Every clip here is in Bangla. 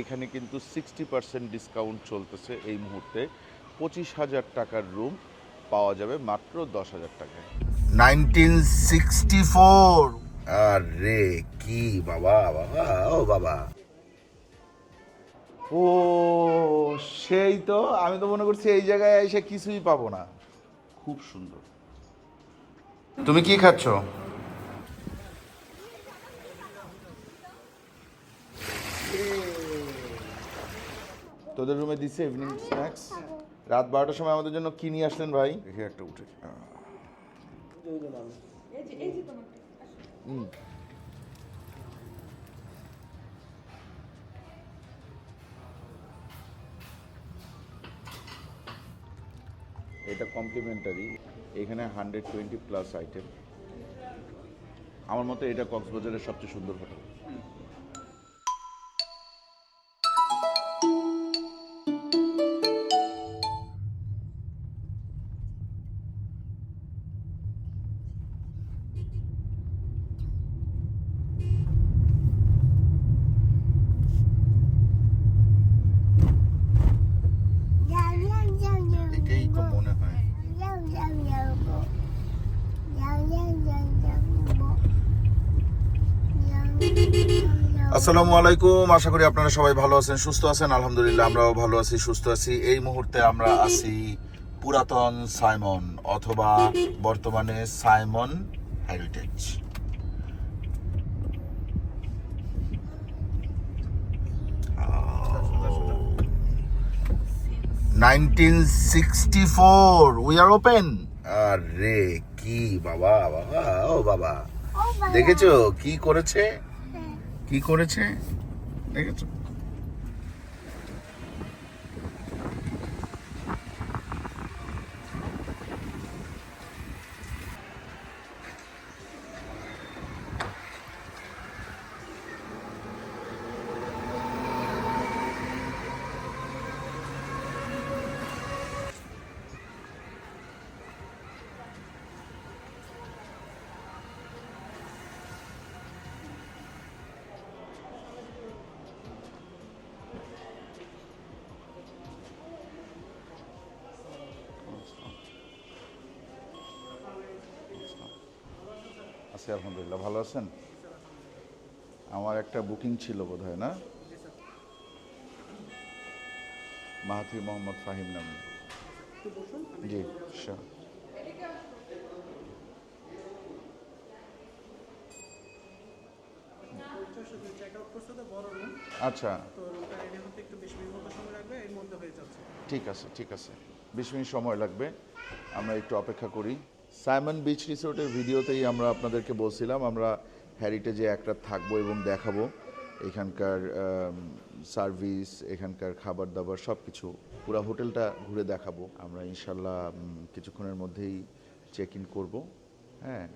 এখানে কিন্তু সিক্সটি পার্সেন্ট ডিসকাউন্ট চলতেছে এই মুহূর্তে। পঁচিশ হাজার টাকার রুম পাওয়া যাবে মাত্র দশ হাজার টাকায়। নাইনটিন সিক্সটি ফোর আরে কি বাবা বাবা ও বাবা। ও সেই তো আমি তো মনে করছি এই জায়গায় এসে কিছুই পাবো না। খুব সুন্দর। তুমি কি খাচ্ছ? তোদের রুমে দিছে ইভিনিং স্ন্যাক্স রাত বারোটার সময় আমাদের জন্য কি নিয়ে আসলেন ভাই? দেখি একটা উঠে। এটা কমপ্লিমেন্টারি এখানে হান্ড্রেড টোয়েন্টি প্লাস আইটেম আমার মতে এটা কক্সবাজারের সবচেয়ে সুন্দর হোটেল আসসালামু আলাইকুম। আশা করি আপনারা সবাই ভালো আছেন সুস্থ আছেন। আলহামদুলিল্লাহ আমরাও ভালো আছি সুস্থ আছি। এই মুহূর্তে আমরা আছি পুরাতন সাইমন অথবা বর্তমানে Simon heritage. Nineteen sixty four we are open আরে কি বাবা বাবা। ও বাবা। দেখেছ কি করেছে? কি করেছে? দেখেছ? আছি, আলহামদুলিল্লাহ। ভালো আছেন? আমার একটা বুকিং ছিল বোধ হয় না? মাহাথির মোহাম্মদ ফাহিম নামে। জি. আচ্ছা। যাচ্ছে ঠিক আছে ঠিক আছে। বিশ মিনিট সময় লাগবে, আমরা একটু অপেক্ষা করি। সাইমন বিচ রিসোর্টের ভিডিওতেই আমরা আপনাদেরকে বলছিলাম, আমরা হ্যারিটেজে একটা থাকব এবং দেখাবো। এখানকার সার্ভিস এখানকার খাবার দাবার সব কিছু পুরো হোটেলটা ঘুরে দেখাবো। আমরা ইনশাল্লাহ কিছুক্ষণের মধ্যেই চেক ইন করব। হ্যাঁ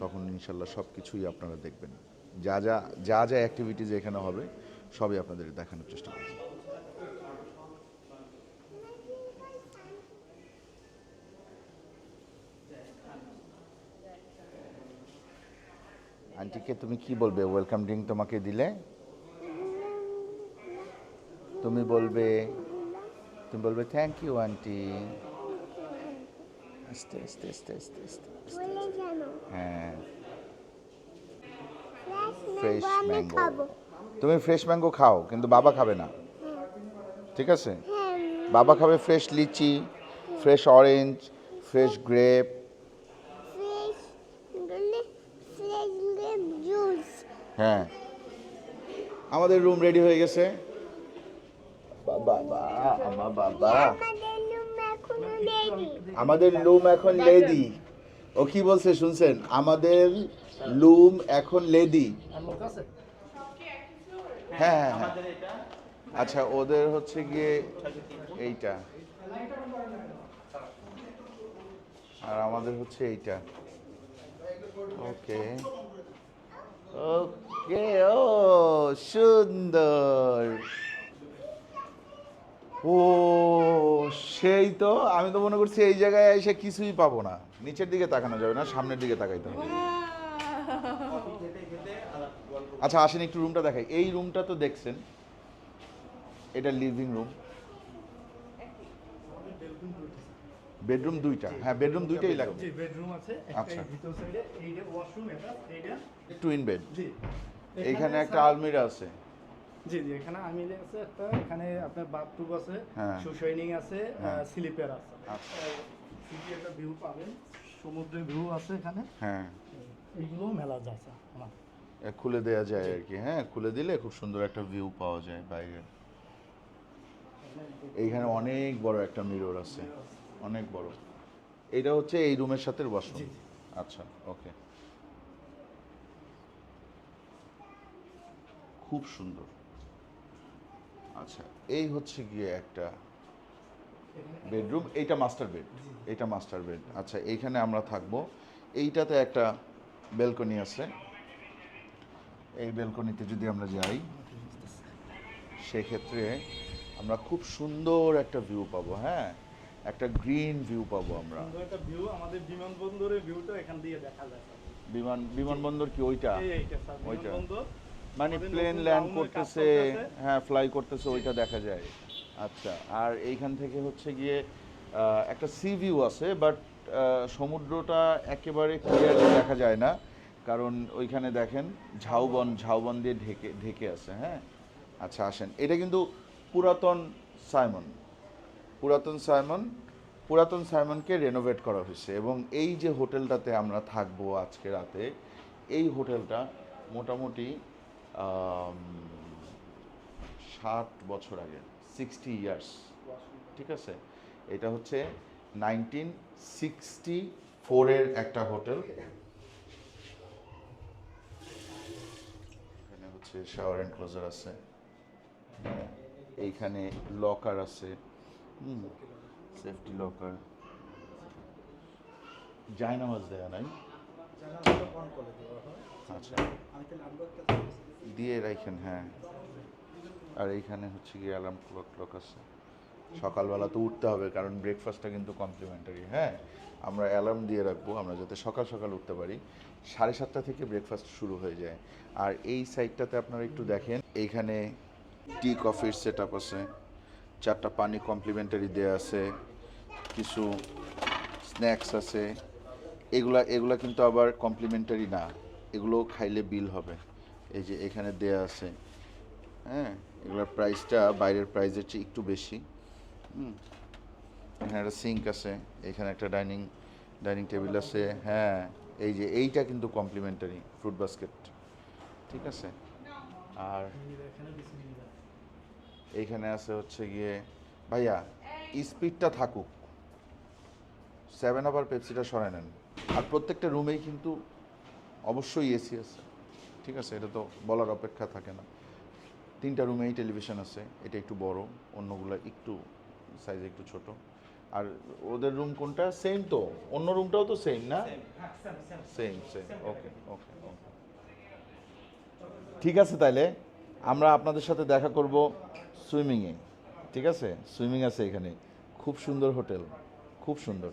তখন ইনশাল্লাহ সব কিছুই আপনারা দেখবেন। যা যা যা যা অ্যাক্টিভিটিজ এখানে হবে, সবই আপনাদের দেখানোর চেষ্টা করব আন্টিকে তুমি কি বলবে? ওয়েলকাম ড্রিঙ্ক তোমাকে দিলে? তুমি বলবে তুমি বলবে থ্যাংক ইউ আন্টি। আস্তে আস্তে আস্তে আস্তে আস্তে। হ্যাঁ। ফ্রেশ ম্যাঙ্গো তুমি ফ্রেশ ম্যাঙ্গো খাও কিন্তু বাবা খাবে না। ঠিক আছে? বাবা খাবে fresh lychee fresh orange fresh grape হ্যাঁ। আমাদের রুম রেডি হয়ে গেছে। বাবা আমার বাবা আমাদের লুম এখন লেডি ও কি বলছে শুনছেন? আমাদের লুম এখন লেডি হ্যাঁ হ্যাঁ হ্যাঁ। আচ্ছা ওদের হচ্ছে গিয়ে এইটা। আর আমাদের হচ্ছে এইটা। ওকে। ওকে ও সুন্দর। ও সেই তো আমি তো মনে করছি এই জায়গায় এসে কিছুই পাবো না। নিচের দিকে তাকানো যাবে না সামনের দিকে তাকাইতে হবে। আচ্ছা আসেন একটু রুমটা দেখাই। এই রুমটা তো দেখছেন এটা লিভিং রুম বেডরুম দুইটা। হ্যাঁ বেডরুম দুইটাই লাগবে। জি বেডরুম আছে আচ্ছা। একটা ভিতর সাইডে এইটা ওয়াশরুম এটা এইটা টুইন বেড জি। এইখানে একটা আলমিরা আছে। জি জি এখানে আমি আছে একটা এখানে আপনার বাথরুম আছে হ্যাঁ। সুশাইনিং আছে হ্যাঁ। স্লিপার আছে। আচ্ছা। একটা ভিউ পাবেন সমুদ্রের ভিউ আছে এখানে। হ্যাঁ। এইগুলো মেলা যাচ্ছে আমার। খুলে দেয়া যায় আর কি হ্যাঁ খুলে দিলে খুব সুন্দর একটা ভিউ পাওয়া যায় বাইরে। এইখানে অনেক বড় একটা মিরর আছে। অনেক বড়। এইটা হচ্ছে এই রুমের সাথে ওয়াশরুম। আচ্ছা ওকে। খুব সুন্দর। আচ্ছা এই হচ্ছে গিয়ে একটা বেডরুম এইটা মাস্টার বেড এটা মাস্টার বেড। আচ্ছা এইখানে আমরা থাকব। এইটাতে একটা বেলকনি আছে। এই বেলকনিতে যদি আমরা যাই সেক্ষেত্রে আমরা খুব সুন্দর একটা ভিউ পাবো হ্যাঁ? একটা গ্রিন ভিউ পাবো আমরা। আমাদের বিমানবন্দরের ভিউটা এখান দিয়ে দেখা যায়। বিমান বিমানবন্দর কি ওইটা? এই এইটা স্যার ওইটা। মানে প্লেন ল্যান্ড করতেছে হ্যাঁ ফ্লাই করতেছে ওইটা দেখা যায়। আচ্ছা আর এইখান থেকে হচ্ছে গিয়ে একটা সি ভিউ আছে বাট সমুদ্রটা একেবারে ক্লিয়ারলি দেখা যায় না কারণ ওইখানে দেখেন ঝাউবন ঝাউবন দিয়ে ঢেকে ঢেকে আছে হ্যাঁ? আচ্ছা আসেন। এটা কিন্তু পুরাতন সাইমন। পুরাতন সাইমন, পুরাতন সাইমনকে রেনোভেট করা হয়েছে এবং এই যে হোটেলটাতে আমরা থাকব আজকে রাতে, এই হোটেলটা মোটামুটি ষাট বছর আগে সিক্সটি ইয়ার্স ঠিক আছে? এটা হচ্ছে নাইনটিন সিক্সটি ফোরের একটা হোটেল। এখানে হচ্ছে শাওয়ার অ্যান্ড ক্লোজার আছে। এইখানে লকার আছে। সেফটি লকার জায়নামাজ দেয়া নাই আচ্ছা। দিয়ে রাখেন হ্যাঁ। আর এইখানে হচ্ছে গিয়ে অ্যালার্ম ক্লক ক্লক আছে। সকালবেলা তো উঠতে হবে, কারণ ব্রেকফাস্টটা কিন্তু কমপ্লিমেন্টারি হ্যাঁ? আমরা অ্যালার্ম দিয়ে রাখব, আমরা যাতে সকাল সকাল উঠতে পারি। সাড়ে সাতটা থেকে ব্রেকফাস্ট শুরু হয়ে যায়। আর এই সাইডটাতে আপনারা একটু দেখেন, এইখানে টি কফির সেট আপ আছে। চারটা পানি কমপ্লিমেন্টারি দেওয়া আছে, কিছু স্ন্যাক্স আছে। এগুলা এগুলা কিন্তু আবার কমপ্লিমেন্টারি না। এগুলো খাইলে বিল হবে। এই যে এখানে দেয়া আছে। হ্যাঁ এগুলোর প্রাইসটা বাইরের প্রাইসের চেয়ে একটু বেশি। এখানে একটা সিঙ্ক আছে, এখানে একটা ডাইনিং ডাইনিং টেবিল আছে। হ্যাঁ এই যে এইটা কিন্তু কমপ্লিমেন্টারি ফ্রুট বাস্কেট ঠিক আছে? আর। এইখানে আছে হচ্ছে গিয়ে ভাইয়া স্পিডটা থাকুক। সেভেন আপ আর পেপসিটা সরাই নেন। আর প্রত্যেকটা রুমেই কিন্তু অবশ্যই এসি আছে। ঠিক আছে? এটা তো বলার অপেক্ষা থাকে না। তিনটা রুমেই টেলিভিশন আছে। এটা একটু বড় অন্যগুলো একটু সাইজ একটু ছোট। আর ওদের রুম কোনটা? সেম তো। অন্য রুমটাও তো সেম না? সেম সেম ওকে ওকে ওকে ঠিক আছে তাইলে? আমরা আপনাদের সাথে দেখা করব সুইমিংয়ে। ঠিক আছে? সুইমিং আছে এখানে। খুব সুন্দর হোটেল। খুব সুন্দর।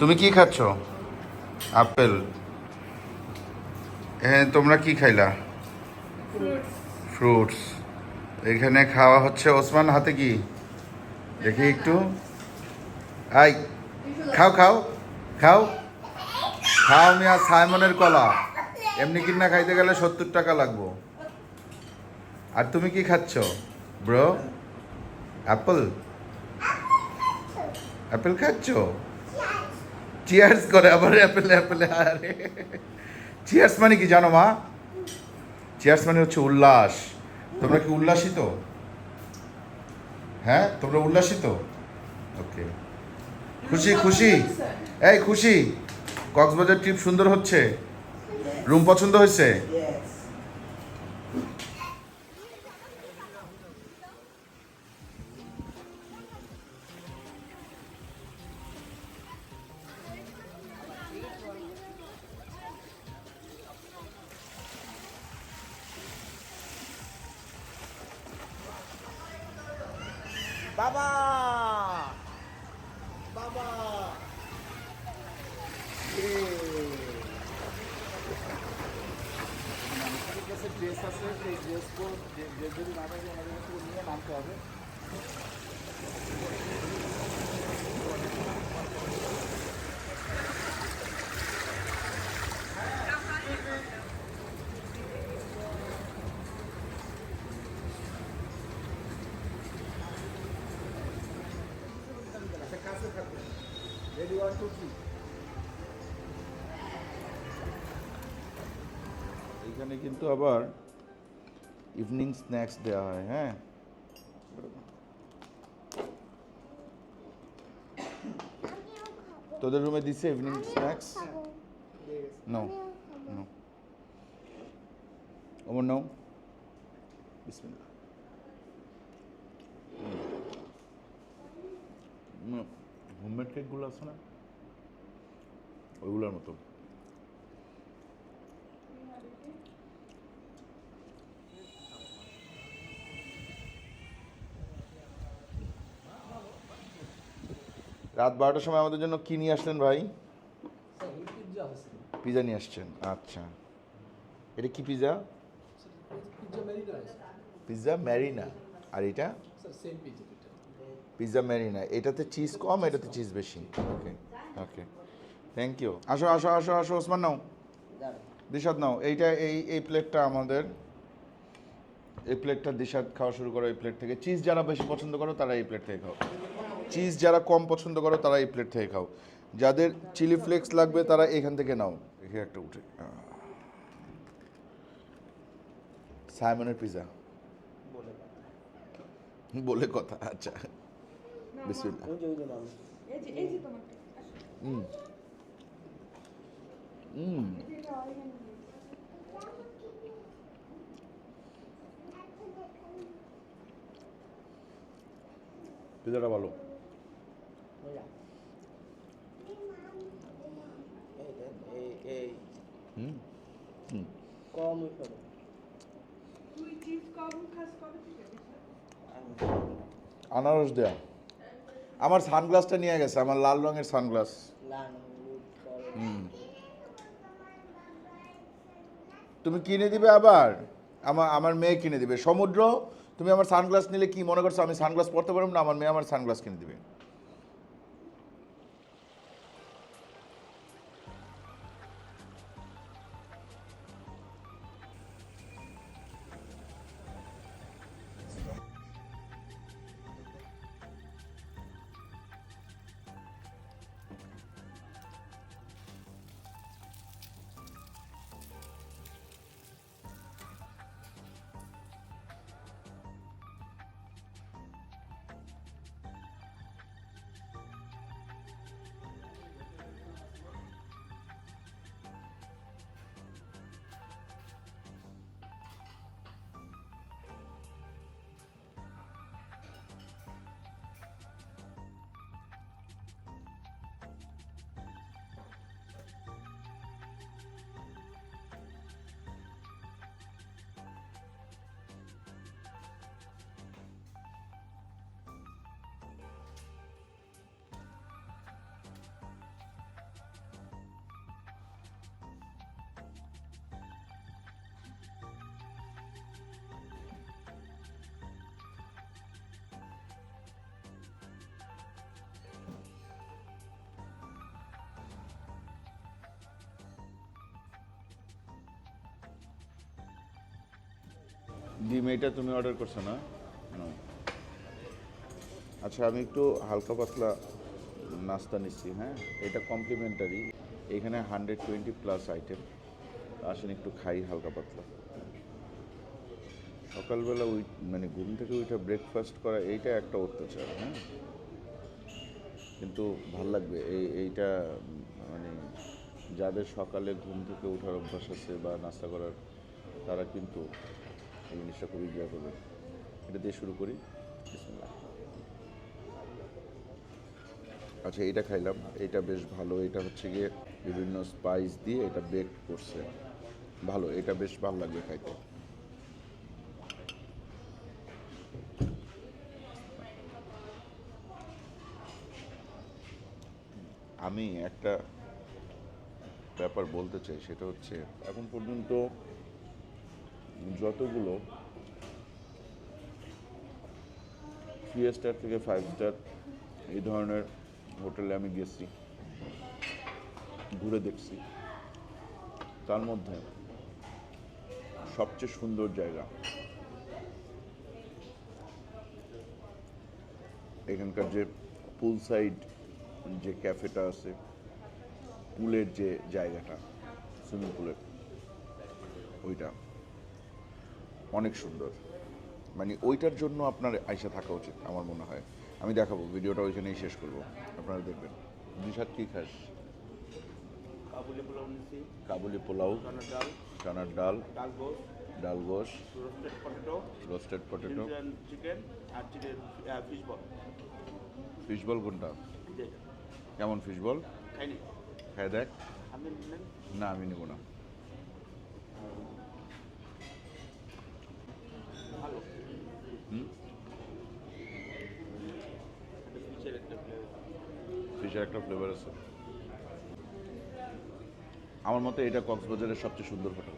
তুমি কি খাচ্ছ? আপেল। তোমরা কি খাইলা? ফ্রুটস এখানে খাওয়া হচ্ছে ওসমান, হাতে কি? দেখি একটু। আই, খাও খাও খাও। খাও মিয়া, সাইমনের কলা। এমনি কিনা খাইতে গেলে সত্তর টাকা লাগবো। আর তুমি কি খাচ্ছ? Bro, apple. অ্যাপেল খাচ্ছ? চিয়ার্স করে আবার অ্যাপেল অ্যাপেল, আরে। চিয়ার্স মানে কি জানো মা? চিয়ার্স মানে হচ্ছে উল্লাস। তোমরা কি উল্লাসিত? হ্যাঁ? তোমরা উল্লাসিত? ওকে খুশি খুশি? এই খুশি, কক্সবাজার ট্রিপ সুন্দর হচ্ছে? রুম পছন্দ হয়েছে? ড্রেস আছে সেই ড্রেস ড্রেস যদি না থাকে আমাদের কাছে নিয়ে নামতে হবে কাছে থাকবে রেডি ওয়ান টু থ্রি এখানে কিন্তু আবার ইভিনিং স্ন্যাক্স দেওয়া হয় হ্যাঁ তোদের রুমে দিছে evening snacks no no Omar নাও বিসমিল্লাহ হোমমেড কেকগুলো আছে না? ওইগুলোর মতো। রাত বারোটার সময় আমাদের জন্য কি নিয়ে আসলেন ভাই? পিজা নিয়ে আসছেন আচ্ছা। এটা কি পিজা পিৎজা ম্যারিনা আর এটা? পিৎজা ম্যারিনা এটাতে চিজ কম এটাতে চিজ বেশি। ওকে ওকে থ্যাংক ইউ আসো আসো আসো আসো ওসমান নাও। দিশাদ নাও। এইটা এই এই প্লেটটা আমাদের। এই প্লেটটা দিশাদ খাওয়া শুরু করো এই প্লেট থেকে। চিজ যারা বেশি পছন্দ করো তারা এই প্লেট থেকে খাও। চিজ যারা কম পছন্দ করো তারা এই প্লেট থেকে খাও। যাদের চিলি ফ্লেক্স লাগবে তারা এখান থেকে নাও। এখানে একটা উঠে। সাইমনের পিজা। বলে কথা। আচ্ছা। বিসমিল্লাহ হুম হুম পিজাটা ভালো হুম হুম তুই কম খাস কবে থেকে? আনারস দেয়া। আমার সানগ্লাসটা নিয়ে গেছে আমার লাল রঙের সানগ্লাস। হুম। তুমি কিনে দিবে আবার? আমার আমার মেয়ে কিনে দিবে। সমুদ্র তুমি আমার সানগ্লাস নিলে কি মনে করছ? আমি সানগ্লাস পরতে পারব না আমার মেয়ে আমার সানগ্লাস কিনে দিবে। ডিম এটা তুমি অর্ডার করছ না. আচ্ছা আমি একটু হালকা পাতলা নাস্তা নিচ্ছি হ্যাঁ? এটা কমপ্লিমেন্টারি এখানে হান্ড্রেড টোয়েন্টি প্লাস আইটেম আসেন, একটু খাই হালকা পাতলা। সকালবেলা উই মানে ঘুম থেকে উঠে ব্রেকফাস্ট করা, এইটা একটা অত্যাচার হ্যাঁ? কিন্তু ভালো লাগবে, এই এইটা মানে যাদের সকালে ঘুম থেকে ওঠার অভ্যাস আছে বা নাস্তা করার, তারা কিন্তু এই জিনিসটা খুব এনজয় করবেন এটা দিয়ে শুরু করি। আচ্ছা এইটা খাইলাম। এটা বেশ ভালো। এটা হচ্ছে গিয়ে বিভিন্ন স্পাইস দিয়ে এটা বেক করছে। ভালো, এটা বেশ ভালো লাগবে খাইতে। আমি একটা ব্যাপার বলতে চাই, সেটা হচ্ছে এখন পর্যন্ত যতগুলো থ্রি স্টার থেকে ফাইভ স্টার এই ধরনের হোটেলে আমি গেছি, ঘুরে দেখছি। তার মধ্যে সবচেয়ে সুন্দর জায়গা এখানকার যে পুল সাইড যে ক্যাফেটা আছে পুলের যে জায়গাটা সুইমিং পুলের ওইটা। অনেক সুন্দর। মানে ওইটার জন্য আপনার আইসা থাকা উচিত আমার মনে হয়। আমি দেখাবো ভিডিওটা ওইখানেই শেষ করব। আপনারা দেখবেন। নিশাদ কী খাস? কাবুলি পোলাও নিচ্ছি। কাবুলি পোলাও চানার ডাল। চানার ডাল ডাল গোস ডাল গোশ। Roasted potato. Roasted potato. Chicken আর chicken fish ball fish ball কোনটা? কেমন ফিশ বল খাইনি। খাই দেখ। না আমি নেব না। ভালো একটা আমার মতে এটা কক্সবাজারের সবচেয়ে সুন্দর হোটেল।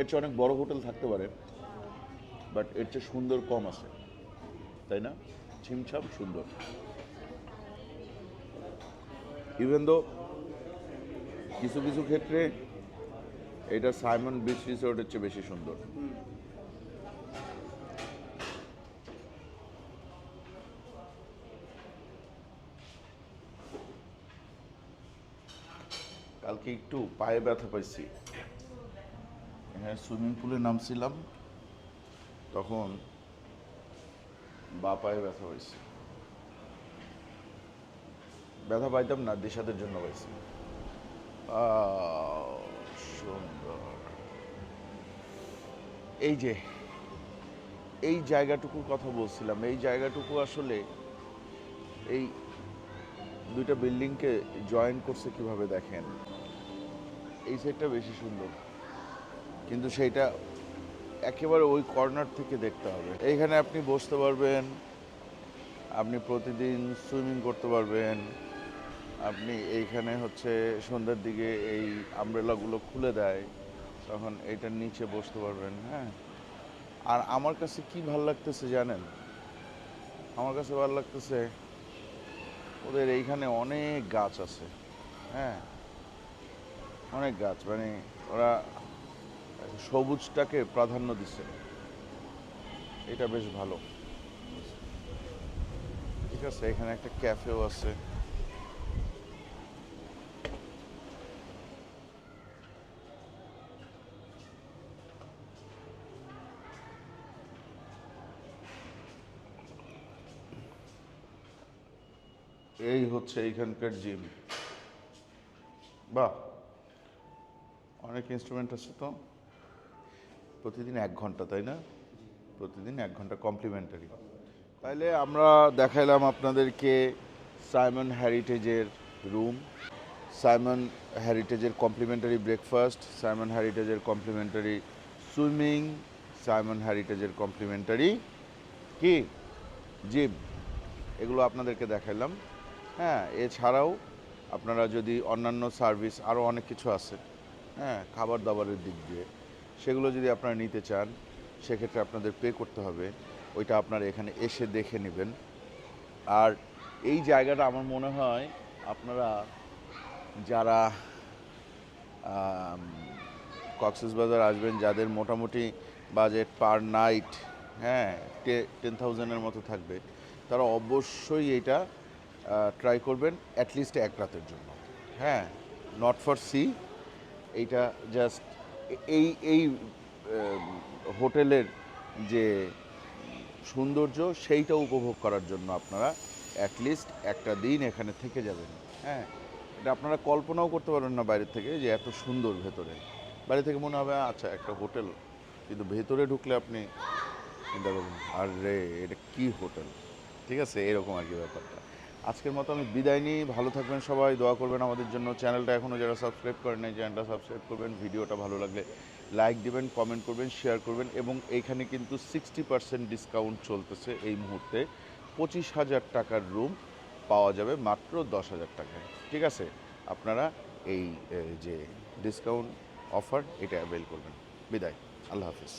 এর চেয়ে অনেক বড় হোটেল থাকতে পারে বাট এর চেয়ে সুন্দর কম আছে। তাই না? ছিমছাম সুন্দর। ইভেন দো কিছু কিছু ক্ষেত্রে এটা সাইমন বিচ রিসোর্টের চেয়ে বেশি সুন্দর। কালকে একটু পায়ে ব্যথা পাইছি। হ্যাঁ সুইমিং পুলে নামছিলাম, তখন বা পায়ে ব্যথা পাইছি। ব্যথা পাইতাম না, দেশাদের জন্য পাইছি। সুন্দর। এই যে, এই জায়গাটুকুর কথা বলছিলাম, এই জায়গাটুকু আসলে এই দুইটা বিল্ডিংকে জয়েন করছে কীভাবে দেখেন? এই সাইডটা বেশি সুন্দর। কিন্তু সেইটা একেবারে ওই কর্নার থেকে দেখতে হবে। এইখানে আপনি বসতে পারবেন, আপনি প্রতিদিন সুইমিং করতে পারবেন, আপনি এইখানে হচ্ছে সন্ধ্যার দিকে এই আমব্রেলাগুলো খুলে দেয়, তখন এইটার নিচে বসতে পারবেন হ্যাঁ? আর আমার কাছে কি ভালো লাগতেছে জানেন? আমার কাছে ভালো লাগতেছে, ওদের এইখানে অনেক গাছ আছে হ্যাঁ? অনেক গাছ মানে ওরা সবুজটাকে প্রাধান্য দিচ্ছে। এটা বেশ ভালো। ঠিক আছে, এখানে একটা ক্যাফেও আছে। এই হচ্ছে এইখানকার জিম। বাহ! অনেক ইনস্ট্রুমেন্ট আছে তো। প্রতিদিন এক ঘণ্টা, তাই না? প্রতিদিন এক ঘণ্টা কমপ্লিমেন্টারি তাইলে আমরা দেখাইলাম আপনাদেরকে সাইমন হ্যারিটেজের রুম সাইমন হ্যারিটেজের কমপ্লিমেন্টারি ব্রেকফাস্ট সাইমন হ্যারিটেজের কমপ্লিমেন্টারি সুইমিং সাইমন হ্যারিটেজের কমপ্লিমেন্টারি কি? জিম এগুলো আপনাদেরকে দেখাইলাম। হ্যাঁ এছাড়াও আপনারা যদি অন্যান্য সার্ভিস আরও অনেক কিছু আছে হ্যাঁ খাবার দাবারের দিক দিয়ে। সেগুলো যদি আপনারা নিতে চান, সেক্ষেত্রে আপনাদের পে করতে হবে। ওইটা আপনারা এখানে এসে দেখে নেবেন। আর এই জায়গাটা আমার মনে হয় আপনারা যারা কক্সবাজার আসবেন, যাদের মোটামুটি বাজেট পার নাইট হ্যাঁ টেন থাউজেন্ডের মতো থাকবে, তারা অবশ্যই এটা ট্রাই করবেন অ্যাটলিস্ট এক রাতের জন্য। হ্যাঁ নট ফর সি এইটা জাস্ট এই এই হোটেলের যে সৌন্দর্য সেইটা উপভোগ করার জন্য আপনারা অ্যাটলিস্ট একটা দিন এখানে থেকে যাবেন। হ্যাঁ? এটা আপনারা কল্পনাও করতে পারবেন না বাইরে থেকে যে এত সুন্দর ভেতরে। বাইরে থেকে মনে হবে আচ্ছা একটা হোটেল। কিন্তু ভেতরে ঢুকলে আপনি চিন্তা করবেন আর রে এটা কী হোটেল? ঠিক আছে? এরকম আর কি ব্যাপারটা। আজকের মতো আমি বিদায় নিই। ভালো থাকবেন সবাই, দোয়া করবেন আমাদের জন্য। চ্যানেলটা এখনও যারা সাবস্ক্রাইব করেন নাই, চ্যানেলটা সাবস্ক্রাইব করবেন, ভিডিওটা ভালো লাগলে লাইক দিবেন কমেন্ট করবেন শেয়ার করবেন এবং এইখানে কিন্তু সিক্সটি পার্সেন্ট ডিসকাউন্ট চলতেছে এই মুহূর্তে। পঁচিশ হাজার টাকার রুম পাওয়া যাবে মাত্র দশ হাজার টাকায়। ঠিক আছে? আপনারা এই যে ডিসকাউন্ট অফার এটা অ্যাভেল করবেন। বিদায়। আল্লাহ হাফিজ।